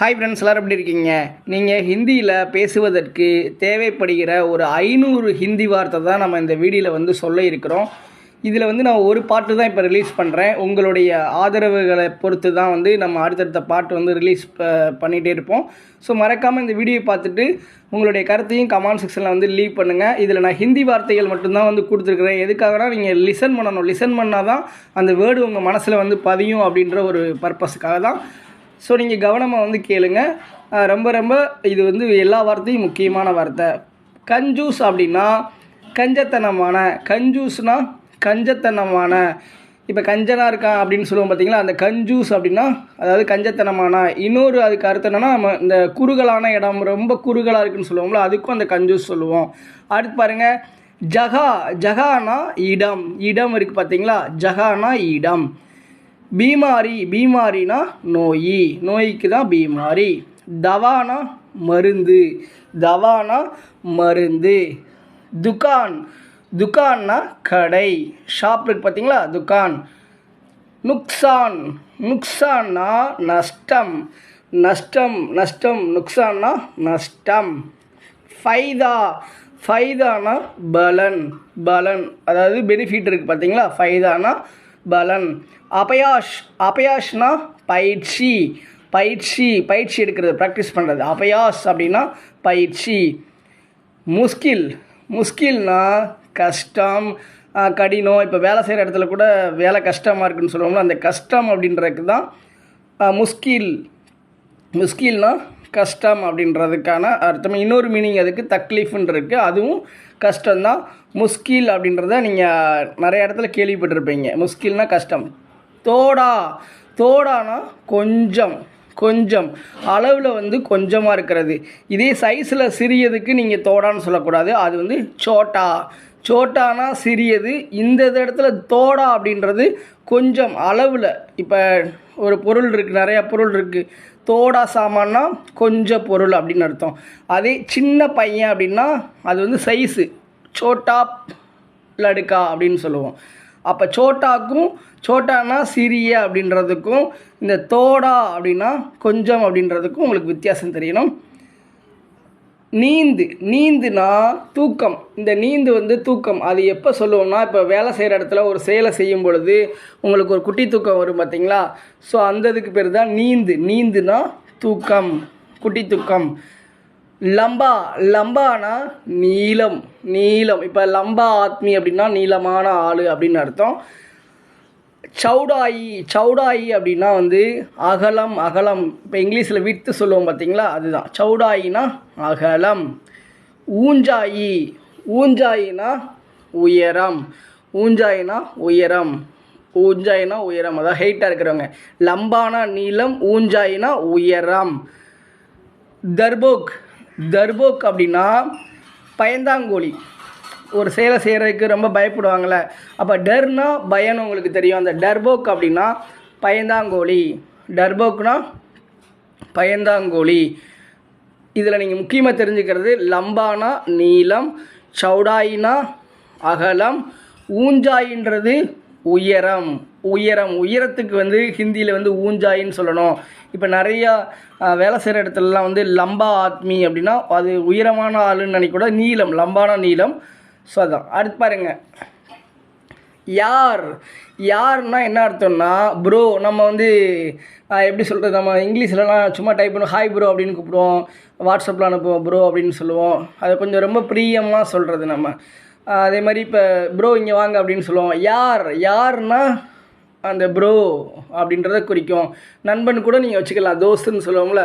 Hi friends எல்லோரும் எப்படி இருக்கீங்க? நீங்கள் ஹிந்தியில் பேசுவதற்கு தேவைப்படுகிற ஒரு ஐநூறு ஹிந்தி வார்த்தை தான் நம்ம இந்த வீடியோவில் வந்து சொல்ல இருக்கிறோம். இதில் வந்து நான் ஒரு பாட்டு தான் இப்போ ரிலீஸ் பண்ணுறேன் உங்களுடைய ஆதரவுகளை பொறுத்து தான் வந்து நம்ம அடுத்தடுத்த பாட்டு வந்து ரிலீஸ் பண்ணிகிட்டே இருப்போம். ஸோ மறக்காமல் இந்த வீடியோ பார்த்துட்டு உங்களுடைய கருத்தையும் கமெண்ட் செக்ஷனில் வந்து லீவ் பண்ணுங்கள் இதில் நான் ஹிந்தி வார்த்தைகள் மட்டும்தான் வந்து கொடுத்துருக்குறேன். எதுக்காகனா நீங்கள் லிசன் பண்ணணும். லிசன் பண்ணால் தான் அந்த வேர்டு உங்கள் மனசில் வந்து பதியும் அப்படின்ற ஒரு பர்பஸுக்காக தான் ஸோ நீங்கள் கவனமாக வந்து கேளுங்க. ரொம்ப ரொம்ப இது வந்து எல்லா வார்த்தையும் முக்கியமான வார்த்தை. கஞ்சூஸ் அப்படின்னா கஞ்சத்தனமான கஞ்சூஸ்னால் கஞ்சத்தனமான. இப்போ கஞ்சனாக இருக்கான் அப்படின்னு சொல்லுவோம் பார்த்தீங்களா அந்த கஞ்சூஸ் அப்படின்னா அதாவது கஞ்சத்தனமான. இன்னொரு அதுக்கு அர்த்தம் என்னென்னா நம்ம இந்த குறுகலான இடம் ரொம்ப குறுகலாக இருக்குன்னு சொல்லுவோம்ல அதுக்கும் அந்த கஞ்சூஸ் சொல்லுவோம். அடுத்து பாருங்கள் ஜகா. ஜகானா இடம். இடம் இருக்குது பார்த்தீங்களா ஜகானா இடம். பீமாரி பீமாரினா நோய். நோய்க்கு தான் பீமாரி. தவானா மருந்து. தவானா மருந்து. துக்கான் துக்கான்னா கடை. ஷாப் இருக்கு பார்த்தீங்களா துக்கான் நுக்சான். நுக்சான்னா நஷ்டம். நஷ்டம் நஷ்டம். நுக்சான்னா நஷ்டம். ஃபைதா. ஃபைதானா பலன். பலன். அதாவது பெனிஃபிட் இருக்குது பார்த்தீங்களா ஃபைதானா பலன். அபயாஷ் அபயாஷ்னா பயிற்சி. பயிற்சி பயிற்சி எடுக்கிறது ப்ராக்டிஸ் பண்ணுறது அபயாஸ் அப்படின்னா பயிற்சி. முஸ்கில் முஸ்கில்னா கஷ்டம். கடினம். இப்போ வேலை செய்கிற இடத்துல கூட வேலை கஷ்டமாக இருக்குன்னு சொல்லுவோம்ல அந்த கஷ்டம் அப்படின்றதுக்கு தான் முஸ்கில். முஸ்கில்னா கஷ்டம் அப்படின்றதுக்கான அர்த்தம். இன்னொரு மீனிங் அதுக்கு தக்லீஃப்னு இருக்குது அதுவும் கஷ்டம்தான். முஸ்கில் அப்படின்றத நீங்கள் நிறைய இடத்துல கேள்விப்பட்டிருப்பீங்க. முஸ்கில்னா கஷ்டம். தோடா. தோடானா கொஞ்சம். கொஞ்சம். அளவில் வந்து கொஞ்சமாக இருக்கிறது. இதே சைஸில் சிறியதுக்கு நீங்கள் தோடான்னு சொல்லக்கூடாது. அது வந்து சோட்டா. சோட்டானா சிறியது இந்த இடத்துல தோடா அப்படின்றது கொஞ்சம் அளவில். இப்போ ஒரு பொருள் இருக்குது நிறையா பொருள் இருக்குது தோடா சாமான்னா கொஞ்சம் பொருள் அப்படின்னு அர்த்தம். அதே சின்ன பையன் அப்படின்னா அது வந்து சைஸு சோட்டா லடுக்கா அப்படின்னு சொல்லுவோம். அப்போ சோட்டாக்கும் சோட்டானா சிறிய அப்படின்றதுக்கும் இந்த தோடா அப்படின்னா கொஞ்சம் அப்படின்றதுக்கும் உங்களுக்கு வித்தியாசம் தெரியணும். நீந்து நீந்துனா தூக்கம். இந்த நீந்து வந்து தூக்கம். அது எப்போ சொல்லுவோம்னா இப்போ வேலை செய்கிற இடத்துல ஒரு செயலை செய்யும் பொழுது உங்களுக்கு ஒரு குட்டி தூக்கம் வரும் பார்த்தீங்களா ஸோ அந்த இதுக்கு பேர் தான் நீந்து. நீந்துனா தூக்கம் குட்டி தூக்கம். லம்பா லம்பானா நீளம். நீளம். இப்போ லம்பா ஆத்மி அப்படின்னா நீளமான ஆள் அப்படின்னு அர்த்தம். சௌடாயி சவுடாயி அப்படின்னா வந்து அகலம் அகலம். இப்போ இங்கிலீஷில் வித்து சொல்லுவோம் பார்த்தீங்களா அதுதான். சவுடாயினா அகலம். ஊஞ்சாயி ஊஞ்சாயினா உயரம். ஊஞ்சாயினா உயரம். ஊஞ்சாயினா உயரம். அதாவது ஹைட்டாக இருக்கிறவங்க. லம்பானா நீளம் ஊஞ்சாயினா உயரம். தர்போக் தர்போக் அப்படின்னா பயந்தாங்கோழி. ஒரு செயலை செய்கிறதுக்கு ரொம்ப பயப்படுவாங்கள்ல அப்போ டர்னா பயன்னு உங்களுக்கு தெரியும். அந்த டர்போக் அப்படின்னா பயந்தாங்கோழி. டர்போக்னா பயந்தாங்கோழி. இதில் நீங்கள் முக்கியமாக தெரிஞ்சுக்கிறது லம்பானா நீளம் சௌடாயினா அகலம் ஊஞ்சாயின்றது உயரம். உயரம் உயரத்துக்கு வந்து ஹிந்தியில் வந்து ஊஞ்சாயின்னு சொல்லணும். இப்போ நிறையா வேலை செய்கிற இடத்துலலாம் வந்து லம்பா ஆத்மி அப்படின்னா அது உயரமான ஆளுன்னு நினைக்கூட நீளம் லம்பான நீளம் ஸோ அதான். அடுத்து பாருங்க. யார்? யார்னா என்ன அர்த்தம்னா ப்ரோ நம்ம வந்து எப்படி சொல்கிறது நம்ம இங்கிலீஷ்லலாம் சும்மா டைப் பண்ணுவோம் ஹாய் ப்ரோ அப்படின்னு கூப்பிடுவோம். வாட்ஸ்அப்பில் அனுப்புவோம் ப்ரோ அப்படின்னு சொல்லுவோம். அது கொஞ்சம் ரொம்ப பிரியமாக சொல்கிறது நம்ம. அதே மாதிரி இப்போ ப்ரோ இங்கே வாங்க அப்படின்னு சொல்லுவோம். யார்? யார்னா அந்த ப்ரோ அப்படின்றத குறிக்கும். நண்பன் கூட நீங்கள் வச்சுக்கலாம். தோஸ்துன்னு சொல்லுவோம்ல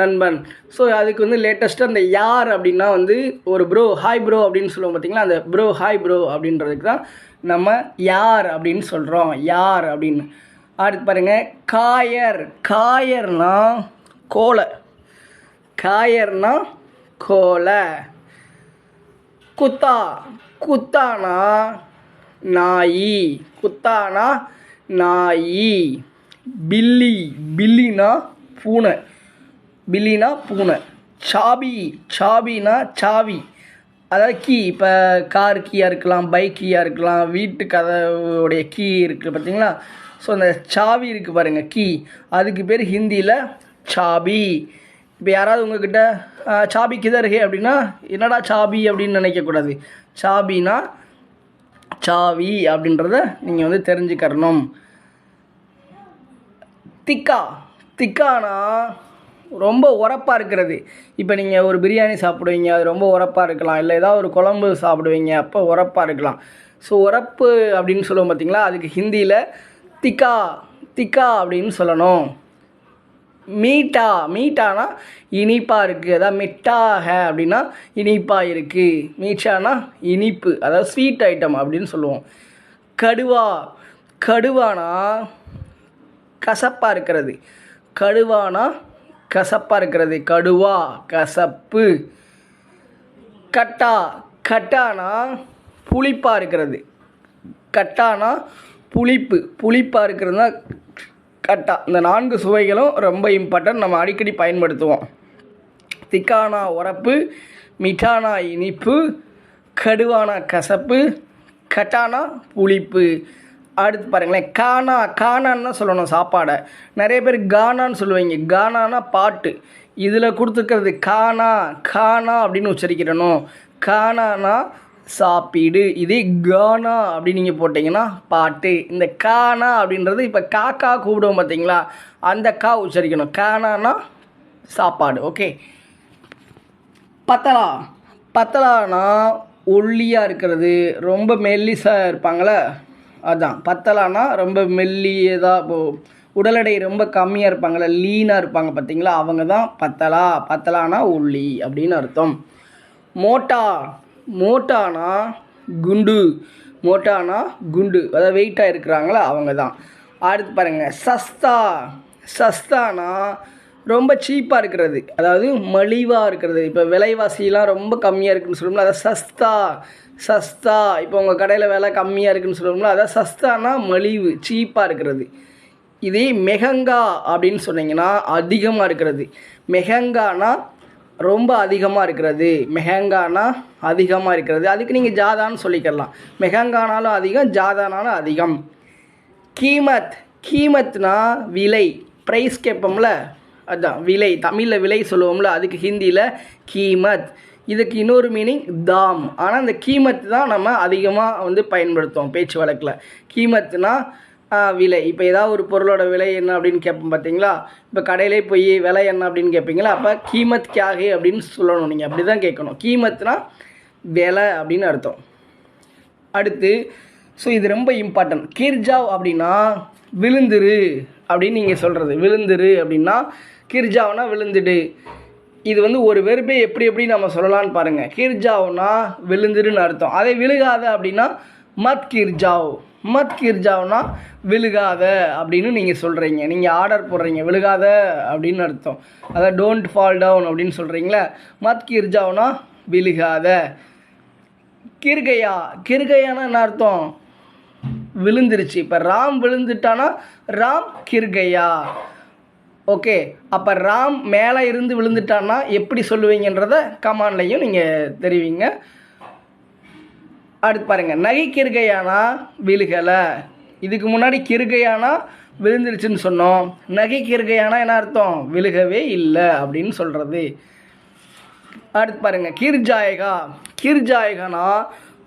நண்பன். ஸோ அதுக்கு வந்து லேட்டஸ்ட்டாக அந்த யார் அப்படின்னா வந்து ஒரு ப்ரோ ஹாய் ப்ரோ அப்படின்னு சொல்லுவோம் பார்த்தீங்களா? அந்த ப்ரோ ஹாய் ப்ரோ அப்படின்றதுக்கு தான் நம்ம யார் அப்படின்னு சொல்கிறோம் யார் அப்படின்னு. அடுத்து பாருங்கள் காயர். காயர்னா கோலை. காயர்னா கோலை. குத்தா. குத்தானா நாயி. குத்தானா நாயி. பில்லி பில்லினா பூனை. பில்லினா பூனை. சாபி சாபினா சாவி. அதாவது கீ இப்போ கார் கீயாக இருக்கலாம் பைக் கீயாக இருக்கலாம் வீட்டு கதவுடைய கீ இருக்குது பார்த்தீங்களா ஸோ அந்த சாவி இருக்குது பாருங்கள் கீ. அதுக்கு பேர் ஹிந்தியில் சாபி. இப்போ யாராவது உங்ககிட்ட "ஆ, சாபி கிதர்ஹே அப்படின்னா என்னடா சாபி அப்படின்னு நினைக்கக்கூடாது சாபினா சாவி அப்படின்றத நீங்கள் வந்து தெரிஞ்சுக்கரணும் திக்கா திக்கானா ரொம்ப உரப்பாக இருக்கிறது. இப்போ நீங்கள் ஒரு பிரியாணி சாப்பிடுவீங்க அது ரொம்ப உரப்பாக இருக்கலாம். இல்லை ஏதாவது ஒரு குழம்பு சாப்பிடுவீங்க அப்போ உரப்பாக இருக்கலாம். ஸோ உரப்பு அப்படின்னு சொல்லுவோம் பார்த்தீங்களா அதுக்கு ஹிந்தியில் திக்கா திக்கா அப்படின்னு சொல்லணும். மீட்டா மீட்டானா இனிப்பாக இருக்குது அதாவது மிட்டாக அப்படின்னா இனிப்பாக இருக்குது மீட்டானா இனிப்பு. அதாவது ஸ்வீட் ஐட்டம் அப்படின்னு சொல்லுவோம். கடுவா. கடுவானா கசப்பாக இருக்கிறது. கடுவானா கசப்பாக இருக்கிறது. கடுவா கசப்பு. கட்டா. கட்டானா புளிப்பாக இருக்கிறது. கட்டானா புளிப்பு. புளிப்பாக இருக்கிறதுனா கட்டா இந்த நான்கு சுவைகளும் ரொம்ப இம்பார்ட்டன்ட் நம்ம அடிக்கடி பயன்படுத்துவோம். திக்கானா உரப்பு மிட்டானா இனிப்பு கடுவானா கசப்பு கட்டானா புளிப்பு. அடுத்து பாருங்களேன் கானா கானான்னு தான் சொல்லணும் சாப்பாடை. நிறைய பேர் கானான்னு சொல்லுவீங்க. கானானா பாட்டு. இதில் கொடுத்துருக்கிறது கானா கானா அப்படின்னு உச்சரிக்கிறணும். கானானா சாப்பிடு. இதே கானா அப்படின்னு நீங்கள் போட்டிங்கன்னா பாட்டு. இந்த கானா அப்படின்றது இப்போ காக்கா கூப்பிடுவோம் பார்த்தீங்களா அந்த கா உச்சரிக்கணும். கானானா சாப்பாடு. ஓகே. பத்தலா. பத்தலானா ஒல்லியாக இருக்கிறது. ரொம்ப மெல்லிசாக இருப்பாங்கள அதுதான் பத்தலானா ரொம்ப மெல்லியதாக இப்போ உடல் எடை ரொம்ப கம்மியாக இருப்பாங்கள லீனாக இருப்பாங்க பார்த்தீங்களா அவங்க தான் பத்தலா. பத்தலானா ஒல்லி அப்படின்னு அர்த்தம். மோட்டா. மோட்டானா குண்டு. மோட்டானா குண்டு. அதாவது வெயிட்டாக இருக்கிறாங்களா? அவங்க தான் அடுத்து பாருங்கள் சஸ்தா. சஸ்தானா ரொம்ப சீப்பாக இருக்கிறது. அதாவது மலிவாக இருக்கிறது. இப்போ விலைவாசிலாம் ரொம்ப கம்மியாக இருக்குன்னு சொல்லணும்ல அதை சஸ்தா. சஸ்தா. இப்போ உங்கள் கடையில் விலை கம்மியாக இருக்குன்னு சொல்லுவோம்ல அதான் சஸ்தானா மலிவு சீப்பாக இருக்கிறது. இதே மெஹங்கா அப்படின்னு சொன்னீங்கன்னா அதிகமாக இருக்கிறது. மெஹங்கானா ரொம்ப அதிகமாக இருக்கிறது. மெஹங்கானா அதிகமாக இருக்கிறது. அதுக்கு நீங்கள் ஜாதான்னு சொல்லிக்கலாம். மெஹங்கானாலும் அதிகம் ஜாதானாலும் அதிகம். கீமத் கீமத்னா விலை. ப்ரைஸ் கேட்போம்ல அதுதான் விலை. தமிழில் விலை சொல்லுவோம்ல அதுக்கு ஹிந்தியில் கீமத். இதுக்கு இன்னொரு மீனிங் தாம். ஆனால் இந்த கீமத் தான் நம்ம அதிகமாக வந்து பயன்படுத்துவோம் பேச்சு வழக்கில். கீமத்னா விலை. இப்போ ஏதாவது ஒரு பொருளோட விலை என்ன அப்படின்னு கேட்போம் பார்த்தீங்களா இப்போ கடையிலே போய் விலை என்ன அப்படின்னு கேட்பீங்களா? அப்போ கீமத் கியாகே அப்படின்னு சொல்லணும் நீங்கள் அப்படி தான் கேட்கணும். கீமத்னா விலை அப்படின்னு அர்த்தம். அடுத்து ஸோ இது ரொம்ப இம்பார்ட்டன்ட் கிர்ஜாவ் அப்படின்னா விழுந்துரு அப்படின்னு நீங்கள் சொல்கிறது விழுந்துரு அப்படின்னா கிர்ஜாவ்னா விழுந்துடு. இது வந்து ஒரு வெறுப்பை எப்படி எப்படி நம்ம சொல்லலாம்னு பாருங்கள் கிர்ஜாவ்னா விழுந்துருன்னு அர்த்தம். அதே விழுகாத அப்படின்னா மத் கிர்ஜாவ். மத் கிர்ஜாவ்னா விழுகாத அப்படின்னு நீங்கள் சொல்கிறீங்க நீங்கள் ஆர்டர் போடுறீங்க. விழுகாத அப்படின்னு அர்த்தம். அதான் டோன்ட் ஃபால் டவுன் அப்படின்னு சொல்கிறீங்களே மத் கிர்ஜாவ்னா விழுகாத. கிர்கையா? கிர்கையானா என்ன அர்த்தம்? விழுந்துருச்சு. இப்போ ராம் விழுந்துட்டானா? ராம் கிர்கையா. ஓகே. அப்போ ராம் மேலே இருந்து விழுந்துட்டான்னா எப்படி சொல்லுவீங்கன்றத கமாண்ட்லையும் நீங்கள் தெரிவிங்க. அடுத்து பாருங்கள் நகை கிருகையானா விழுகலை. இதுக்கு முன்னாடி கிருகையானா விழுந்துருச்சுன்னு சொன்னோம். நகை கிருகையானா என்ன அர்த்தம்? விழுகவே இல்லை அப்படின்னு சொல்கிறது அடுத்து பாருங்க கிர்ஜாயகா. கிர்ஜாயகனா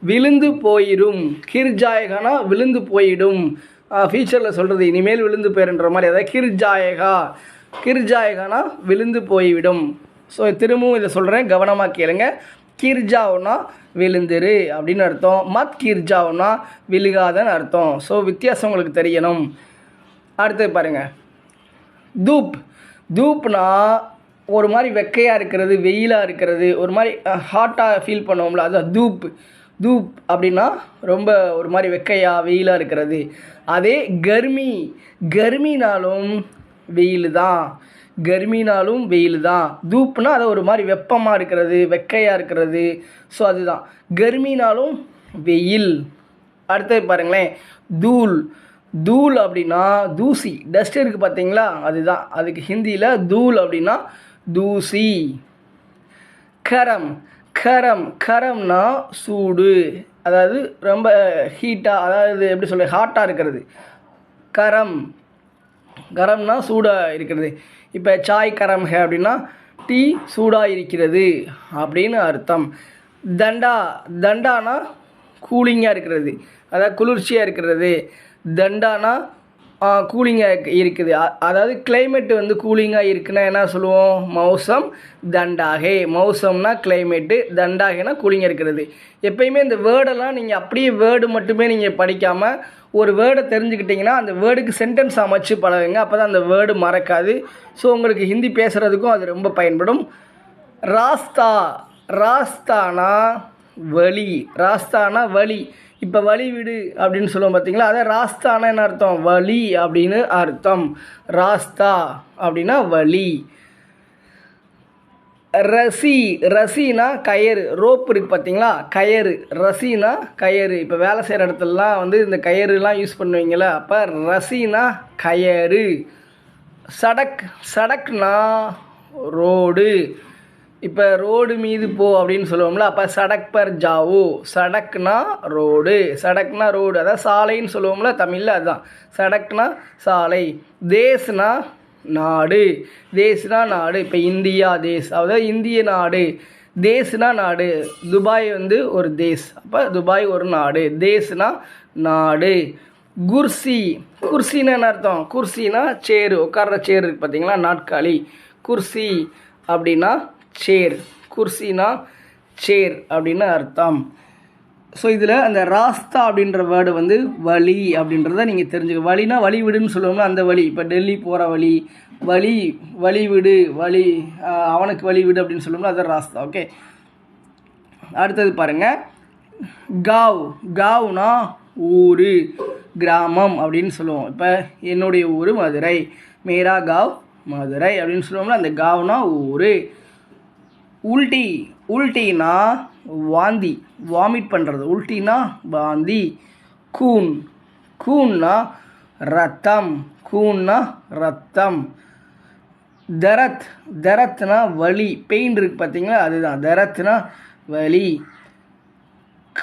விழுந்து போயிடும். கிர்ஜாயகனா விழுந்து போயிடும். ஃபியூச்சரில் சொல்கிறது இனிமேல் விழுந்து போயிருன்ற மாதிரி. அதாவது கிர்ஜாயகா. கிர்ஜாயகனா விழுந்து போய்விடும். ஸோ திரும்பவும் இதை சொல்கிறேன் கவனமாக கேளுங்க. கீர்ஜாவுனா விழுந்துரு அப்படின்னு அர்த்தம். மத் கீர்ஜாவுனா விழுகாதன்னு அர்த்தம். ஸோ வித்தியாசம் உங்களுக்கு தெரியணும். அடுத்து பாருங்கள் தூப். தூப்னா ஒரு மாதிரி வெக்கையாக இருக்கிறது வெயிலாக இருக்கிறது ஒரு மாதிரி ஹாட்டாக ஃபீல் பண்ணுவோம்ல அதுதான் தூப். தூப் அப்படின்னா ரொம்ப ஒரு மாதிரி வெக்கையாக வெயிலாக இருக்கிறது. அதே கர்மி. கர்மினாலும் வெயில் தான் கர்மினாலும் வெயில் தான் தூப்புனா அது ஒரு மாதிரி வெப்பமாக இருக்கிறது வெக்கையாக இருக்கிறது. ஸோ அதுதான் கர்மினாலும் வெயில். அடுத்தது பாருங்களேன். தூள். தூள் அப்படின்னா தூசி. டஸ்ட் இருக்குது பார்த்தீங்களா அதுதான் அதுக்கு ஹிந்தியில் தூள் அப்படின்னா தூசி. கரம். கரம். கரம்னா சூடு. அதாவது ரொம்ப ஹீட்டாக அதாவது எப்படி சொல்ல ஹாட்டாக இருக்கிறது. கரம். கரம்னா சூடாக இருக்கிறது. இப்போ சாய் கரம் ஹே அப்படின்னா டீ சூடாக இருக்கிறது அப்படின்னு அர்த்தம். தண்டா தண்டானா கூலிங்காக இருக்கிறது. அதாவது குளிர்ச்சியாக இருக்கிறது. தண்டானா கூலிங்காக இருக்குது. அதாவது கிளைமேட் வந்து கூலிங்காக இருக்குன்னா என்ன சொல்லுவோம்? மௌசம் தண்டாகே. மௌசம்னா கிளைமேட்டு தண்டாகேனா கூலிங்காக இருக்கிறது. எப்பயுமே இந்த வேர்டெல்லாம் நீங்கள் அப்படியே வேர்டு மட்டுமே நீங்கள் படிக்காமல் ஒரு வேர்டை தெரிஞ்சுக்கிட்டிங்கன்னா அந்த வேர்டுக்கு சென்டென்ஸ் அமைச்சு பழகுங்க. அப்போ தான் அந்த வேர்டு மறக்காது. ஸோ உங்களுக்கு ஹிந்தி பேசுகிறதுக்கும் அது ரொம்ப பயன்படும். ராஸ்தா. ராஸ்தானா வழி ராஸ்தானா வழி இப்போ வழி வீடு அப்படின்னு சொல்லுவோம் பார்த்தீங்களா அதை ராஸ்தானா என்ன அர்த்தம்? வழி அப்படின்னு அர்த்தம். ராஸ்தா அப்படின்னா வழி. ரசி ரசினா கயறு. ரோப் இருக்குது பார்த்தீங்களா கயறு. ரசினா கயறு. இப்போ வேலை செய்கிற இடத்துலலாம் வந்து இந்த கயறுலாம் யூஸ் பண்ணுவீங்களே அப்போ ரசினா கயறு. சடக் சடக்னா ரோடு. இப்போ ரோடு மீது போ அப்படின்னு சொல்லுவோம்ல அப்போ சடக் பர் ஜாவோ. சடக்னா ரோடு. சடக்னா ரோடு. அதாவது சாலைன்னு சொல்லுவோம்ல தமிழில் அதுதான் சடக்னா சாலை. தேஸ்னா நாடு. தேஸ்னா நாடு. இப்போ இந்தியா தேஸ். அதாவது இந்திய நாடு. தேஸ்னா நாடு. துபாய் வந்து ஒரு தேஸ். அப்போ துபாய் ஒரு நாடு. தேஸ்னா நாடு. குர்சி. குர்சின்னு என்ன அர்த்தம்? குர்சினா சேரு. உட்கார்ற சேர் இருக்குது பார்த்தீங்களா நாட்காலி குர்சி அப்படின்னா சேர் குர்சினா சேர் அப்படின்னு அர்த்தம். ஸோ இதில் அந்த ராஸ்தா அப்படின்ற வேர்டு வந்து வழி அப்படின்றத நீங்கள் தெரிஞ்சுக்க வழினா வழி விடுன்னு சொல்லுவோம்னா அந்த வழி இப்போ டெல்லி போகிற வழி வழி வழி விடு வழி அவனுக்கு வழி விடு அப்படின்னு சொல்லுவோம்னா அது ராஸ்தா ஓகே அடுத்தது பாருங்கள் காவ் காவ்னா ஊர் கிராமம் அப்படின்னு சொல்லுவோம். இப்போ என்னுடைய ஊர் மதுரை மேரா காவ் மதுரை அப்படின்னு சொல்லுவோம்னா அந்த காவ்னா ஊர். உல்டி உல்டினா வாந்தி வாமிட் பண்ணுறது உல்டினா வாந்தி. கூன் கூன்னா ரத்தம் கூன்னா ரத்தம். தரத் தரத்னா வலி. பெயின் இருக்கு பார்த்தீங்களா அதுதான். தரத்னா வலி.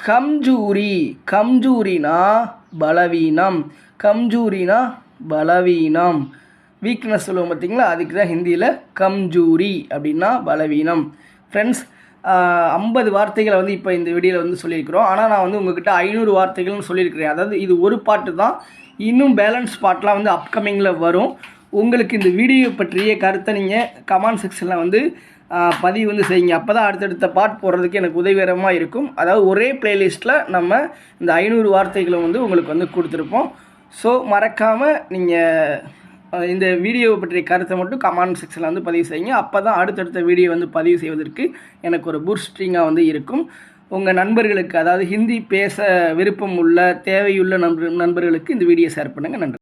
கம்ஜூரி கம்ஜூரினா பலவீனம். கம்ஜூரினா பலவீனம். வீக்னஸ் சொல்லுவோம் பார்த்தீங்களா அதுக்கு தான் ஹிந்தியில் கம்ஜூரி அப்படின்னா பலவீனம். ஃப்ரெண்ட்ஸ் ஐம்பது வார்த்தைகளை வந்து இப்போ இந்த வீடியோவில் வந்து சொல்லியிருக்கிறோம். ஆனால் நான் வந்து உங்ககிட்ட ஐநூறு வார்த்தைகள்னு சொல்லியிருக்கிறேன். அதாவது இது ஒரு பாட்டு தான். இன்னும் பேலன்ஸ் பாட்டெலாம் வந்து அப்கமிங்கில் வரும். உங்களுக்கு இந்த வீடியோ பற்றிய கருத்தை நீங்கள் கமெண்ட் செக்ஷனில் வந்து பதிவு வந்து செய்யுங்க. அப்போ தான் அடுத்தடுத்த பாட் போடுறதுக்கு எனக்கு உதவிகரமாக இருக்கும். அதாவது ஒரே பிளேலிஸ்ட்டில் நம்ம இந்த ஐநூறு வார்த்தைகளும் வந்து உங்களுக்கு வந்து கொடுத்துருப்போம். ஸோ மறக்காமல் நீங்கள் இந்த வீடியோவை பற்றிய கருத்தை மட்டும் கமெண்ட் செக்ஷனில் வந்து பதிவு செய்யுங்க. அப்போ தான் அடுத்தடுத்த வீடியோ வந்து பதிவு செய்வதற்கு எனக்கு ஒரு பூஸ்டிங்காக வந்து இருக்கும். உங்கள் நண்பர்களுக்கு அதாவது ஹிந்தி பேச விருப்பம் உள்ள தேவையுள்ள நண்பர் நண்பர்களுக்கு இந்த வீடியோ ஷேர் பண்ணுங்கள் நன்றி.